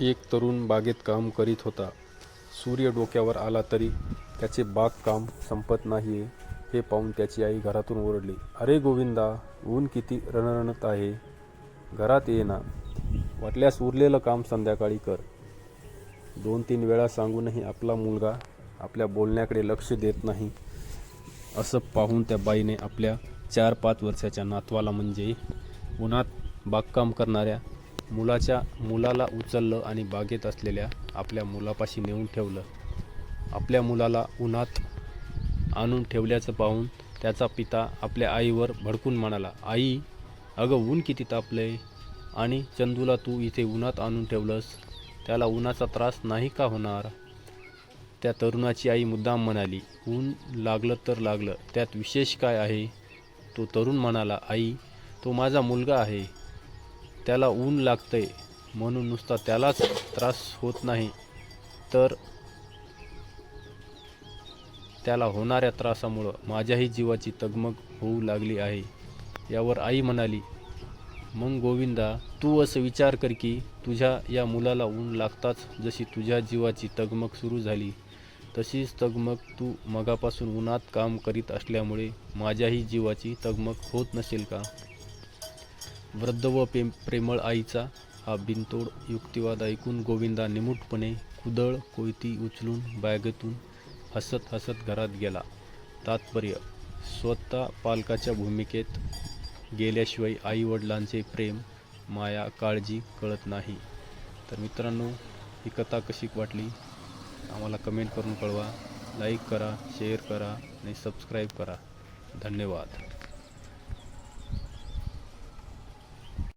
एक तरुण बागेत काम करीत होता. सूर्य डोक्यावर आला तरी त्याचे बागकाम संपत नाही हे पाहून त्याची आई घरातून ओरडली अरे गोविंदा ऊन किती रणरणत आहे. घरात ये ना. वाटल्यास उरलेलं काम संध्याकाळी कर. दोन तीन वेळा सांगूनही आपला मुलगा आपल्या बोलण्याकडे लक्ष देत नाही. असं पाहून त्या बाईने आपल्या चार पाच वर्षाच्या नातवाला म्हणजे उन्हात बागकाम करणाऱ्या मुलाच्या मुलाला उचललं आणि बागेत असलेल्या आपल्या मुलापाशी नेऊन ठेवलं. आपल्या मुलाला उन्हात आणून ठेवल्याचं पाहून त्याचा पिता आपल्या आईवर भडकून म्हणाला आई अगं ऊन किती तापलंय आणि चंदूला तू इथे उन्हात आणून ठेवलंस त्याला उन्हाचा त्रास नाही का होणार? त्या तरुणाची आई मुद्दाम म्हणाली ऊन लागलं तर लागलं त्यात विशेष काय आहे? तो तरुण म्हणाला आई तो माझा मुलगा आहे त्याला ऊन लागतंय. म्हणून नुसता त्यालाच त्रास होत नाही. तर त्याला होणाऱ्या त्रासामुळं माझ्याही जीवाची तगमग होऊ लागली आहे. यावर आई म्हणाली मग गोविंदा तू असं विचार कर की तुझ्या या मुलाला ऊन लागताच जशी तुझ्या जीवाची तगमग सुरू झाली तशीच तगमग तू मगापासून उन्हात काम करीत असल्यामुळे माझ्याही जीवाची तगमग होत नसेल का? वृद्ध व प्रेम प्रेमळ आईचा हा बिनतोड युक्तिवाद ऐकून गोविंदा निमूटपणे कुदळ कोयती उचलून बॅगेतून हसत हसत घरात गेला. तात्पर्य स्वतः पालकाच्या भूमिकेत गेल्याशिवाय आईवडिलांचे प्रेम माया काळजी कळत नाही. तर मित्रांनो ही कथा कशी वाटली? आम्हाला कमेंट करून कळवा. लाईक करा शेअर करा आणि सबस्क्राईब करा. धन्यवाद.